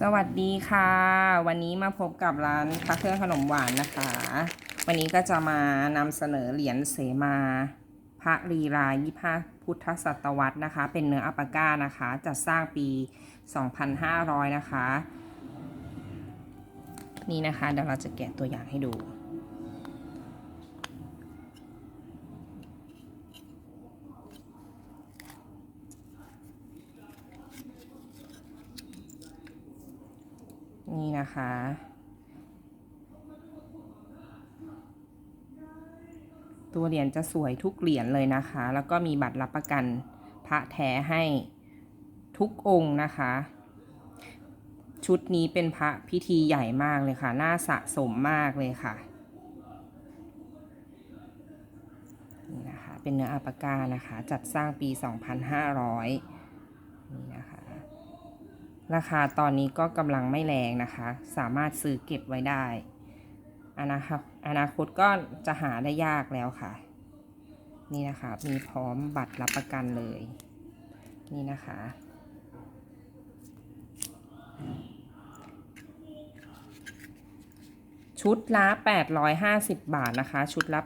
สวัสดีค่ะ วันนี้มาพบกับร้านพระเครื่องขนมหวานนะคะ วันนี้ก็จะมานำเสนอเหรียญเสมา พระรีรายี่ห้าพุทธศตวรรษนะคะ เป็นเนื้ออัปปาก้านะคะ จัดสร้างปี 2500 นะคะ นี่นะคะเดี๋ยวเราจะแกะตัวอย่างให้ดู นี่นะคะ ตัวเหรียญจะสวยทุกเหรียญเลยนะคะ แล้วก็มีบัตรรับประกันพระแท้ให้ทุกองค์นะคะ ชุดนี้เป็นพระพิธีใหญ่มากเลยค่ะ น่าสะสมมากเลยค่ะนี่นะคะ เป็นเนื้ออัปากานะคะ จัดสร้างปี 2500 นี่นะคะ ราคาตอนนี้ก็กำลังไม่แรงนะคะ สามารถซื้อเก็บไว้ได้อนาคตอนาคตก็จะหาได้ยากแล้วค่ะ นี่นะคะมีพร้อมบัตรรับประกันเลย นี่นะคะ ชุดละ 850 บาทนะคะ ชุดละ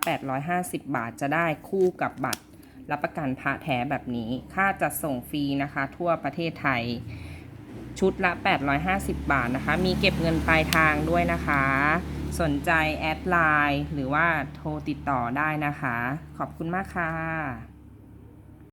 850 บาทจะได้คู่กับบัตรรับประกันพระแท้แบบนี้ ค่าจัดส่งฟรีนะคะ ทั่วประเทศไทย ชุดละ 850 บาทนะคะ มีเก็บเงินปลายทางด้วยนะคะ สนใจแอดไลน์หรือว่าโทรติดต่อได้นะคะ ขอบคุณมากค่ะ